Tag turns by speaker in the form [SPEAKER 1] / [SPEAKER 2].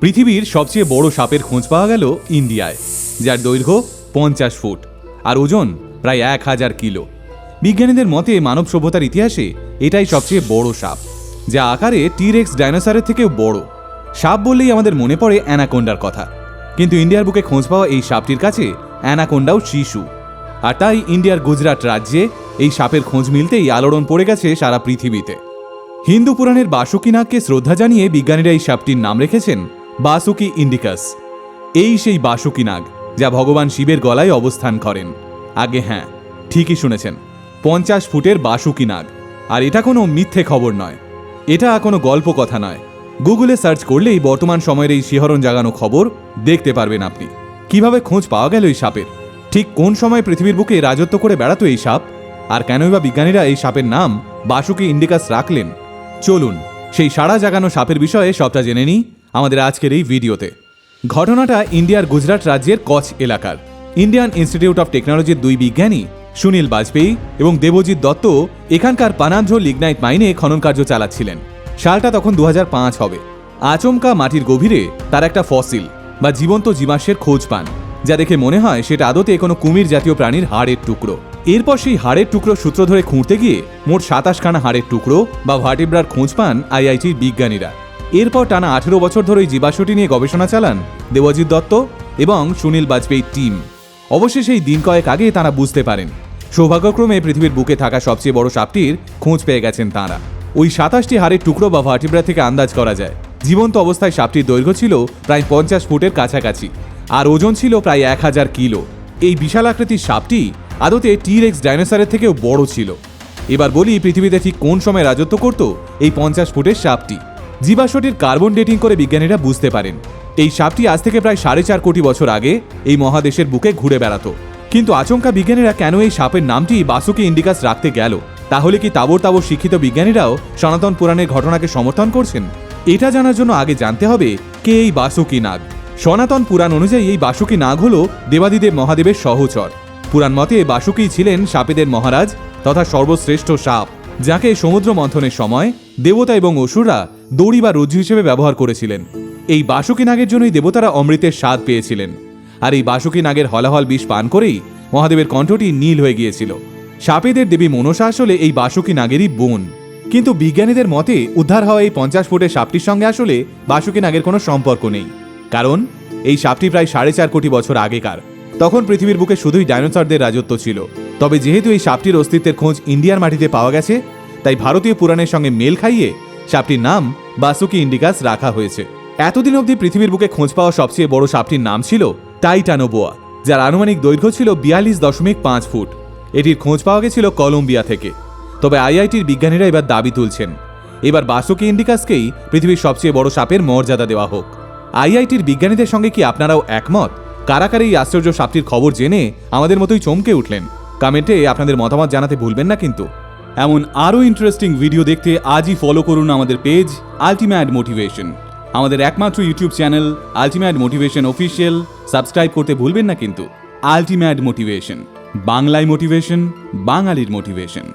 [SPEAKER 1] পৃথিবীর সবচেয়ে বড় সাপের খোঁজ পাওয়া গেল ইন্ডিয়ায়, যার দৈর্ঘ্য পঞ্চাশ ফুট আর ওজন প্রায় এক হাজার কিলো। বিজ্ঞানীদের মতে মানব সভ্যতার ইতিহাসে এটাই সবচেয়ে বড় সাপ, যা আকারে টিরেক্স ডাইনোসরের থেকেও বড়। সাপ বললেই আমাদের মনে পড়ে অ্যানাকোন্ডার কথা। কিন্তু ইন্ডিয়ার বুকে খোঁজ পাওয়া এই সাপটির কাছে অ্যানাকোন্ডাও শিশু। আর তাই ইন্ডিয়ার গুজরাট রাজ্যে এই সাপের খোঁজ মিলতেই আলোড়ন পড়ে গেছে সারা পৃথিবীতে। হিন্দু পুরাণের বাসুকিনাগকে শ্রদ্ধা জানিয়ে বিজ্ঞানীরা এই সাপটির নাম রেখেছেন বাসুকি ইন্ডিকাস। এই সেই বাসুকিনাগ যা ভগবান শিবের গলায় অবস্থান করেন। আগে হ্যাঁ ঠিকই শুনেছেন, পঞ্চাশ ফুটের বাসুকিনাগ আর এটা কোনো মিথ্যে খবর নয়। এটা কোনো গল্প কথা নয়। গুগলে সার্চ করলেই বর্তমান সময়ের এই শিহরণ জাগানো খবর দেখতে পারবেন আপনি। কীভাবে খোঁজ পাওয়া গেল এই সাপের? ঠিক কোন সময় পৃথিবীর বুকে রাজত্ব করে বেড়াতো এই সাপ? আর কেনই বা বিজ্ঞানীরা এই সাপের নাম বাসুকি ইন্ডিকাস রাখলেন? চলুন, সেই সাড়া জাগানো সাপের বিষয়ে সবটা জেনে নিই আমাদের আজকের এই ভিডিওতে। ঘটনাটা ইন্ডিয়ার গুজরাট রাজ্যের কচ্ছ এলাকার। ইন্ডিয়ান ইনস্টিটিউট অফ টেকনোলজির দুই বিজ্ঞানী, সুনীল বাজপেয়ী এবং দেবজিৎ দত্ত, এখানকার পানান্ধ্র লিগনাইট মাইনে খনন কার্য চালাচ্ছিলেন। সালটা তখন দু হাজার পাঁচ হবে। আচমকা মাটির গভীরে তার একটা ফসিল বা জীবন্ত জীবাশ্মের খোঁজ পান, যা দেখে মনে হয় সেটা আদতে কোনো কুমির জাতীয় প্রাণীর হাড়ের টুকরো। এরপর সেই হাড়ের টুকরো সূত্র ধরে খুঁড়তে গিয়ে মোট সাতাশখানা হাড়ের টুকরো বা ভার্টিব্রার খোঁজ পান আইআইটির বিজ্ঞানীরা। এরপর টানা আঠেরো বছর ধরে ওই জীবাশ্মটি নিয়ে গবেষণা চালান দেবজিৎ দত্ত এবং সুনীল বাজপেয়ীর টিম। অবশ্যই সেই দিন কয়েক আগে তারা বুঝতে পারেন। সৌভাগ্যক্রমে পৃথিবীর বুকে থাকা সবচেয়ে বড় সাপটির খোঁজ পেয়ে গেছেন তাঁরা। ওই সাতাশটি হাড়ের টুকরো বা ভার্টিব্রা থেকে আন্দাজ করা যায়। জীবন্ত অবস্থায় সাপটির দৈর্ঘ্য ছিল প্রায় পঞ্চাশ ফুটের কাছাকাছি, আর ওজন ছিল প্রায় এক হাজার কিলো। এই বিশাল আকৃতির সাপটি আদতে টিরেক্স ডাইনোসরের থেকেও বড় ছিল। এবার বলি, পৃথিবীতে ঠিক কোন সময় রাজত্ব করত? এই পঞ্চাশ ফুটের সাপটি। জীবাশ্মটির কার্বন ডেটিং করে বিজ্ঞানীরা বুঝতে পারেন। এই সাপটি আজ থেকে প্রায় সাড়ে চার কোটি বছর আগে এই মহাদেশের বুকে ঘুরে বেড়াতো। কিন্তু আচমকা বিজ্ঞানীরা কেন এই সাপের নামটি বাসুকি ইন্ডিকাস রাখতে গেল? তাহলে কি তাবর তাবর শিক্ষিত বিজ্ঞানীরাও সনাতন পুরাণের ঘটনাকে সমর্থন করছেন? এটা জানার জন্য আগে জানতে হবে, কে এই বাসুকি নাগ? সনাতন পুরাণ অনুযায়ী এই বাসুকি নাগ হল দেবাদিদেব মহাদেবের সহচর। পুরাণ মতে বাসুকী ছিলেন সাপেদের মহারাজ তথা সর্বশ্রেষ্ঠ সাপ, যাকে সমুদ্র মন্থনের সময় দেবতা এবং অসুররা দড়ি বা রজ্জু হিসেবে ব্যবহার করেছিলেন। এই বাসুকি নাগের জন্যই দেবতারা অমৃতের স্বাদ পেয়েছিলেন। আর এই বাসুকি নাগের হলাহল বিষ পান করেই মহাদেবের কণ্ঠটি নীল হয়ে গিয়েছিল। সাপেদের দেবী মনসা আসলে এই বাসুকি নাগেরই বোন। কিন্তু বিজ্ঞানীদের মতে উদ্ধার হওয়া এই পঞ্চাশ ফুটের সাপটির সঙ্গে আসলে বাসুকি নাগের কোনো সম্পর্ক নেই। কারণ এই সাপটি প্রায় সাড়ে চার কোটি বছর আগেকার। তখন পৃথিবীর বুকে শুধুই ডাইনোসরদের রাজত্ব ছিল। তবে যেহেতু এই সাপটির অস্তিত্বের খোঁজ ইন্ডিয়ার মাটিতে পাওয়া গেছে, তাই ভারতীয় পুরাণের সঙ্গে মেল খাইয়ে সাপটির নাম বাসুকি ইন্ডিকাস রাখা হয়েছে। এতদিন অবধি পৃথিবীর বুকে খোঁজ পাওয়া সবচেয়ে বড় সাপটির নাম ছিল টাইটানোবোয়া, যার আনুমানিক দৈর্ঘ্য ছিল বিয়াল্লিশ দশমিক পাঁচ ফুট। এটির খোঁজ পাওয়া গেছিল কলম্বিয়া থেকে। তবে আইআইটির বিজ্ঞানীরা এবার দাবি তুলছেন, এবার বাসুকি ইন্ডিকাসকেই পৃথিবীর সবচেয়ে বড় সাপের মর্যাদা দেওয়া হোক। আইআইটির বিজ্ঞানীদের সঙ্গে কি আপনারাও একমত? কারাকার এই আশ্চর্য সাপটির খবর জেনে আমাদের মতোই চমকে উঠলেন। কমেন্টে আপনাদের মতামত জানাতে ভুলবেন না কিন্তু। এমন আরও ইন্টারেস্টিং ভিডিও দেখতে আজই ফলো করুন আমাদের পেজ আলটিমেট মোটিভেশন আমাদের একমাত্র YouTube channel ultimate motivation official subscribe করতে ভুলবেন না কিন্তু। আলটিমেট মোটিভেশন বাংলায় মোটিভেশন বাঙালির মোটিভেশন